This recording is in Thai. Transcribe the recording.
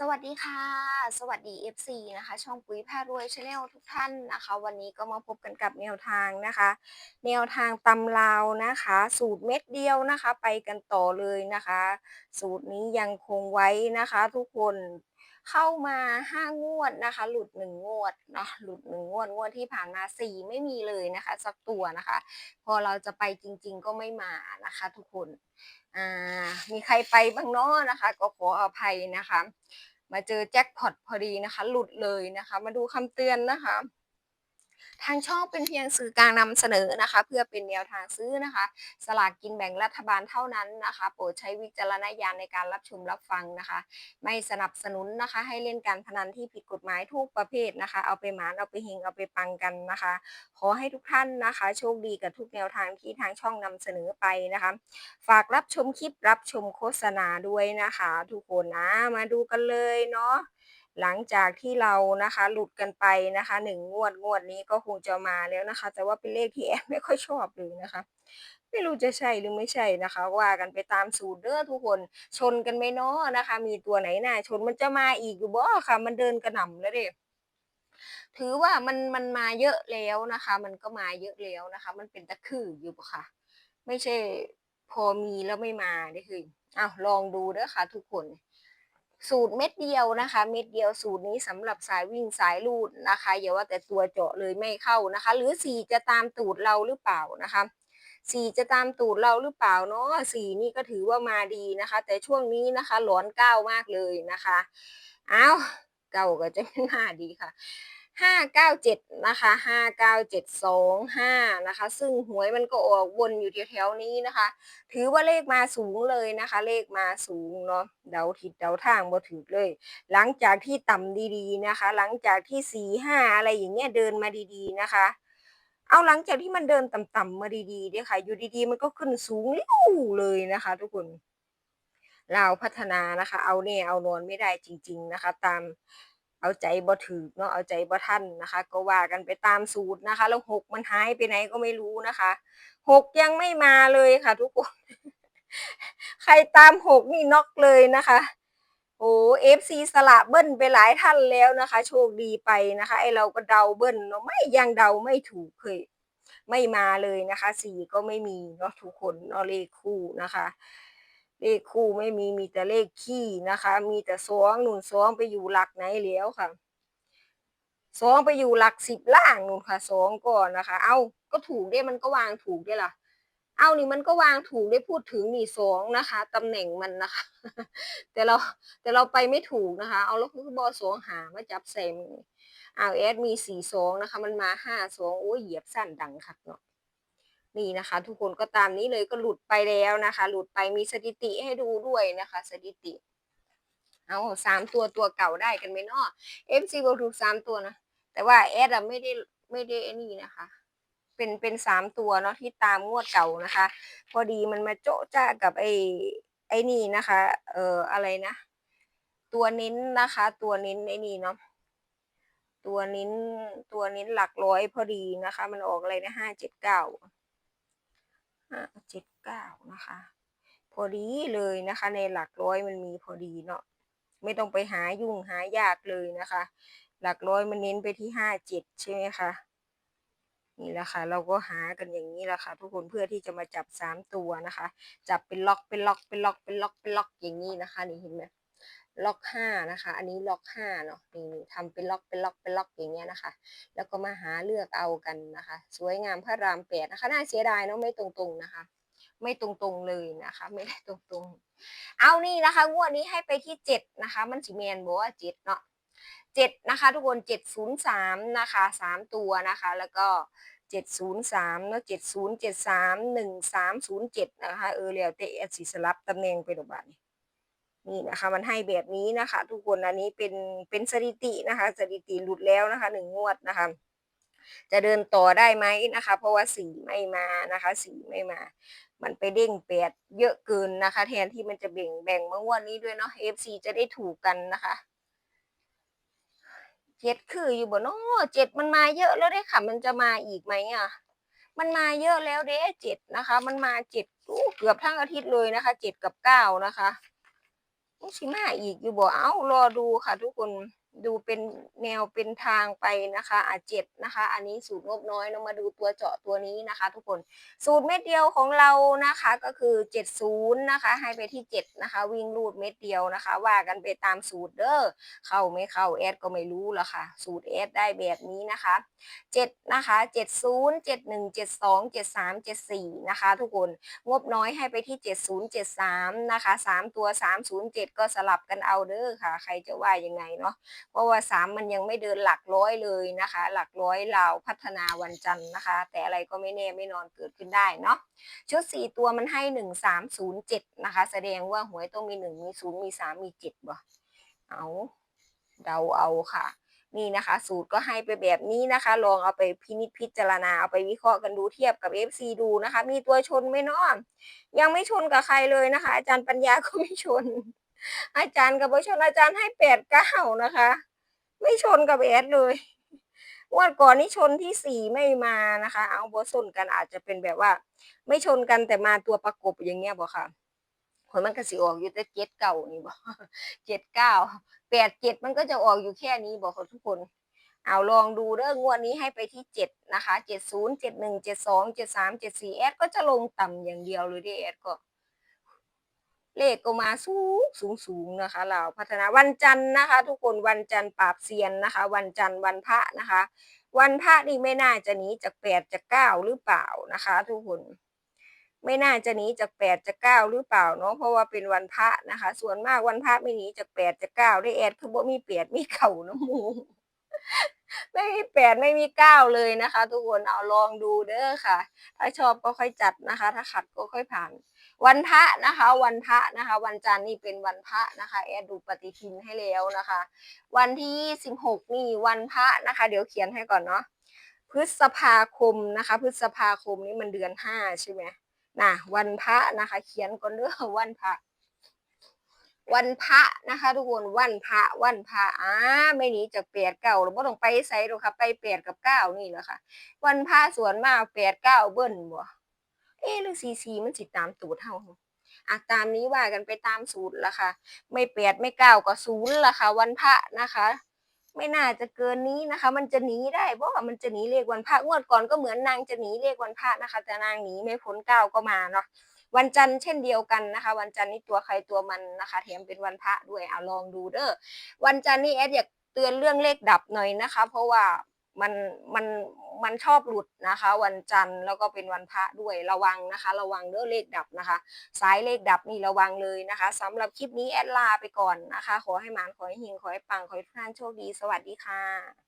สวัสดีค่ะ สวัสดี FC นะคะ ช่องปุ๋ยพารวยชาแนลทุกท่านนะคะ วันนี้ก็มาพบกันกับแนวทางนะคะ แนวทางตำลาวนะคะ สูตรเม็ดเดียวนะคะ ไปกันต่อเลยนะคะ สูตรนี้ยังคงไว้นะคะ ทุกคนเข้ามาห้างวดนะคะ หลุดหนึ่งงวดเนาะหลุดหนึ่งงวดงวดที่ผ่านมาสี่ไม่มีเลยนะคะ สักตัวนะคะ พอเราจะไปจริง ๆ ก็ไม่มานะคะ ทุกคน อ่ามีใครไปบ้างเนาะนะคะ ก็ขออภัยนะคะ มาเจอแจ็คพอตพอดีนะคะ หลุดเลยนะคะ มาดูคำเตือนนะคะ ทางช่องเป็นเพียงสื่อกลางนำเสนอนะคะ เพื่อเป็นแนวทางซื้อนะคะ สลากกินแบ่งรัฐบาลเท่านั้นนะคะ โปรดใช้วิจารณญาณในการรับชมรับฟังนะคะ ไม่สนับสนุนนะคะ ให้เล่นการพนันที่ผิดกฎหมายทุกประเภทนะคะ เอาไปหมานเอาไปเฮงเอาไปปังกันนะคะ ขอให้ทุกท่านนะคะ โชคดีกับทุกแนวทางที่ทางช่องนำเสนอไปนะคะ ฝากรับชมคลิปรับชมโฆษณาด้วยนะคะ ทุกคนนะมาดูกันเลยเนาะ หลังจากที่เรานะคะ หลุดกันไปนะคะหนึ่งงวดงวดนี้ก็คงจะมาแล้วนะคะ แต่ว่าเป็นเลขที่แอมไม่ค่อยชอบเลยนะคะ ไม่รู้จะใช่หรือไม่ใช่นะคะ ว่ากันไปตามสูตรเด้อทุกคนชนกันไหมเนาะนะคะ มีตัวไหนน่าชนมันจะมาอีกอยู่บ่ค่ะ มันเดินกระหน่ำแล้วเด้ถือว่ามันมันมาเยอะแล้วนะคะ มันก็มาเยอะแล้วนะคะ มันเป็นตะคืออยู่ค่ะ ไม่ใช่พอมีแล้วไม่มาได้คืออ้าวลองดูเด้อค่ะ ทุกคน สูตรเม็ดเดียวนะคะ เม็ดเดียวสูตรนี้สำหรับสายวิ่งสายลูดนะคะอย่าว่าแต่ตัวเจาะเลยไม่เข้านะคะ หรือสี่จะตามตูดเราหรือเปล่านะคะสี่จะตามตูดเราหรือเปล่าเนาะสี่นี่ก็ถือว่ามาดีนะคะ แต่ช่วงนี้นะคะหลอนก้าวมากเลยนะคะอ้าวเก่าก็จะไม่น่าดีค่ะ ห้าเก้าเจ็ดนะคะห้าเก้าเจ็ดสองห้านะคะ ซึ่งหวยมันก็ออกวนอยู่แถวๆนี้นะคะ ถือว่าเลขมาสูงเลยนะคะ เลขมาสูงเนาะ เดาทิศเดาทางบ่ถือเลย หลังจากที่ต่ำดีๆนะคะ หลังจากที่สี่ห้าอะไรอย่างเงี้ยเดินมาดีๆนะคะ เอาหลังจากที่มันเดินต่ำๆมาดีๆเนี่ยค่ะ อยู่ดีๆ มันก็ขึ้นสูงเร็วเลยนะคะ ทุกคน เราพัฒนานะคะ เอาเนี่ยเอานอนไม่ได้จริง ๆนะคะ ตาม เอาใจบ่ถือเนาะเอาใจบ่ทันนะคะ ก็ว่ากันไปตามสูตรนะคะ แล้วหกมันหายไปไหนก็ไม่รู้นะคะหกยังไม่มาเลยค่ะ ทุกคน ใครตามหกนี่น็อกเลยนะคะโอ้เอฟซีสละเบิ้ลไปหลายท่านแล้วนะคะ โชคดีไปนะคะ ไอเราก็เดาเบิ้ลเนาะไม่ยังเดาไม่ถูกเคยไม่มาเลยนะคะสี่ก็ไม่มีเนาะทุกคนเนาะเลขคู่นะคะ เลขคู่ไม่มีมีแต่เลขขี้นะคะ มีแต่สองหนุนสองไปอยู่หลักไหนแล้วค่ะสองไปอยู่หลักสิบล่างนู่นค่ะสองก่อนนะคะ เอาก็ถูกได้มันก็วางถูกได้ล่ะ เอานี่มันก็วางถูกได้พูดถึงนี่สองนะคะตำแหน่งมันนะคะ แต่เราแต่เราไปไม่ถูกนะคะ เอาแล้วคือบอสองหามาจับใส่มือเอาแอดมีสี่สองนะคะ มันมาห้าสองโอ้ยเหยียบสั้นดังคักเนาะ นี่นะคะ ทุกคนก็ตามนี้เลยก็หลุดไปแล้วนะคะ หลุดไปมีสถิติให้ดูด้วยนะคะ สถิติ เอาสามตัวตัวเก่าได้กันไหมเนาะเอฟซีบอกถูกสามตัวนะ แต่ว่าแอดอะไม่ได้ไม่ได้นี่นะคะ เป็นเป็นสามตัวเนาะที่ตามงวดเก่านะคะ พอดีมันมาโจ๊ะจ้ากับไอ้ไอ้นี่นะคะ เอ่ออะไรนะ ตัวเน้นนะคะ ตัวเน้นไอ้นี่เนาะตัวเน้นตัวเน้นหลักร้อยพอดีนะคะ มันออกอะไรนะห้าเจ็ดเก้า ห้าเจ็ดเก้านะคะ พอดีเลยนะคะ ในหลักร้อยมันมีพอดีเนาะไม่ต้องไปหายุ่งหายากเลยนะคะ หลักร้อยมันเน้นไปที่ห้าเจ็ดใช่ไหมคะนี่แหละค่ะ เราก็หากันอย่างนี้แหละค่ะ ทุกคนเพื่อที่จะมาจับสามตัวนะคะ จับเป็นล็อกเป็นล็อกเป็นล็อกเป็นล็อกเป็นล็อกอย่างนี้นะคะ นี่เห็นไหม ล็อกห้านะคะ อันนี้ล็อกห้าเนาะนี่ทำเป็นล็อกเป็นล็อกเป็นล็อกอย่างเงี้ยนะคะ แล้วก็มาหาเลือกเอากันนะคะ สวยงามพระรามแปดนะคะ น่าเสียดายเนาะไม่ตรงๆนะคะ ไม่ตรงๆเลยนะคะ ไม่ได้ตรงๆ เอานี่นะคะ งวดนี้ให้ไปที่เจ็ดนะคะ มันสิเมนบอกว่าเจ็ดเนาะเจ็ดนะคะทุกคนเจ็ดศูนย์สามนะคะสามตัวนะคะ แล้วก็เจ็ดศูนย์สามเนาะเจ็ดศูนย์เจ็ดสามหนึ่งสามศูนย์เจ็ดนะคะ เออแล้วแต่แอดสิสลับตำแหน่งไปดอกบานี่ นี่นะคะมันให้แบบนี้นะคะ ทุกคนอันนี้เป็นเป็นสถิตินะคะ สถิติหลุดแล้วนะคะหนึ่งงวดนะคะ จะเดินต่อได้ไหมนะคะ เพราะว่าสีไม่มานะคะสีไม่มา มันไปเด้งแปดเยอะเกินนะคะ แทนที่มันจะแบ่งแบ่งเมื่อวันนี้ด้วยเนาะ FC จะได้ถูกกันนะคะเจ็ดคืออยู่บ่เนาะเจ็ดมันมาเยอะแล้วได้ค่ะ มันจะมาอีกไหมอะมันมาเยอะแล้วเด้เจ็ดนะคะ มันมาเจ็ดเกือบทั้งอาทิตย์เลยนะคะเจ็ดกับเก้านะคะ สิมาอีกอยู่บ่เอ้ารอดูค่ะทุกคน ดูเป็นแนวเป็นทางไปนะคะอะเจ็ดนะคะ อันนี้สูตรงบน้อยเรามาดูตัวเจาะตัวนี้นะคะ ทุกคนสูตรเม็ดเดียวของเรานะคะก็คือ 70 นะคะ ให้ไปที่ 7 นะคะ วิ่งรูดเม็ดเดียวนะคะ ว่ากันไปตามสูตรเด้อเข้าไม่เข้าแอดก็ไม่รู้ละค่ะ สูตรแอดได้แบบนี้นะคะ7นะคะ70 71 72 73 74นะคะ ทุกคนงบน้อยให้ไปที่ 7073นะคะ3ตัว 307 ก็สลับกันเอาเด้อค่ะ ใครจะว่ายังไงเนาะเพราะว่า 3 มันยังไม่เดินหลักร้อยเลยนะคะ หลักร้อยลาพัฒนาวันจันทร์นะคะ แต่อะไรก็ไม่แน่ไม่นอนเกิดขึ้นได้เนาะชุด 4 ตัวมันให้ 1307 นะคะ แสดงว่าหวยต้องมี 1 มี 0 มี 3 มี 7 บ่ เอาเดาเอาค่ะนี่นะคะ สูตรก็ให้ไปแบบนี้นะคะ ลองเอาไปพินิจพิจารณาเอาไปวิเคราะห์กันดูเทียบกับ FC ดูนะคะ มีตัวชนไหมเนาะยังไม่ชนกับใครเลยนะคะ อาจารย์ปัญญาก็ไม่ชน อาจารย์กับไม่ชนอาจารย์ให้แปดเก้านะคะ ไม่ชนกับแอดเลยวันก่อนนี้ชนที่สี่ไม่มานะคะ เอาบอสนกันอาจจะเป็นแบบว่า ไม่ชนกันแต่มาตัวประกบอย่างเงี้ยบอกค่ะคนมันก็สิออกอยู่แต่เจ็ดเก่านี่บอกเจ็ดเก้าแปดเจ็ดมันก็จะออกอยู่แค่นี้บอกค่ะทุกคนเอาลองดูเด้องงวดนี้ให้ไปที่เจ็ดนะคะเจ็ดศูนย์เจ็ดหนึ่งเจ็ดสองเจ็ดสามเจ็ดสี่แอดก็จะลงต่ำอย่างเดียวเลยดิแอดก็ เลขก็มาสูงสูงสูงนะคะเราพัฒนาวันจันทร์นะคะ ทุกคนวันจันทร์ปราบเซียนนะคะ วันจันทร์วันพระนะคะ วันพระนี่ไม่น่าจะหนีจากแปดจากเก้าหรือเปล่านะคะ ทุกคนไม่น่าจะหนีจากแปดจากเก้าหรือเปล่าเนาะเพราะว่าเป็นวันพระนะคะ ส่วนมากวันพระไม่หนีจากแปดจากเก้าได้แอดคือบ่มีแปดมีเข่าน้ำมูไม่มีแปดไม่มีเก้าเลยนะคะ ทุกคนเอาลองดูเด้อค่ะ ถ้าชอบก็ค่อยจัดนะคะ ถ้าขัดก็ค่อยผ่าน วันพระนะคะ วันพระนะคะ วันจันทร์นี่เป็นวันพระนะคะแอดดูปฏิทินให้แล้วนะคะ วันที่สิบหกนี่วันพระนะคะ เดี๋ยวเขียนให้ก่อนเนาะพฤษภาคมนะคะ พฤษภาคมนี่มันเดือนห้าใช่ไหมนะวันพระนะคะ เขียนก่อนเด้อวันพระวันพระนะคะ ทุกคนวันพระวันพระอ่าไม่หนีจากแปดเก้าเราไม่ต้องไปไซหรอกค่ะ ไปแปดกับเก้านี่แหละค่ะ วันพระส่วนมากแปดเก้าเบิ้ลบ่ เอ๊หรือซีซีมันสิตามตูดเฮาอะตามนี้ว่ากันไปตามสูตรละค่ะ ไม่แปดไม่เก้าก็ศูนย์ละค่ะ วันพระนะคะ ไม่น่าจะเกินนี้นะคะ มันจะหนีได้เพราะว่ามันจะหนีเลขวันพระงวดก่อนก็เหมือนนางจะหนีเลขวันพระนะคะ แต่นางหนีไม่พ้นเก้าก็มาเนาะวันจันทร์เช่นเดียวกันนะคะ วันจันทร์นี่ตัวใครตัวมันนะคะแถมเป็นวันพระด้วยเอาลองดูเด้อวันจันทร์นี่แอดอยากเตือนเรื่องเลขดับหน่อยนะคะ เพราะว่า มันมันมันชอบหลุดนะคะ วันจันทร์แล้วก็เป็นวันพระด้วยระวังนะคะ ระวังเด้อเลขดับนะคะ สายเลขดับนี่ระวังเลยนะคะสำหรับคลิปนี้แอดลาไปก่อนนะคะ ขอให้หมานขอให้หิงขอให้ปังขอให้ทุกท่านโชคดี สวัสดีค่ะ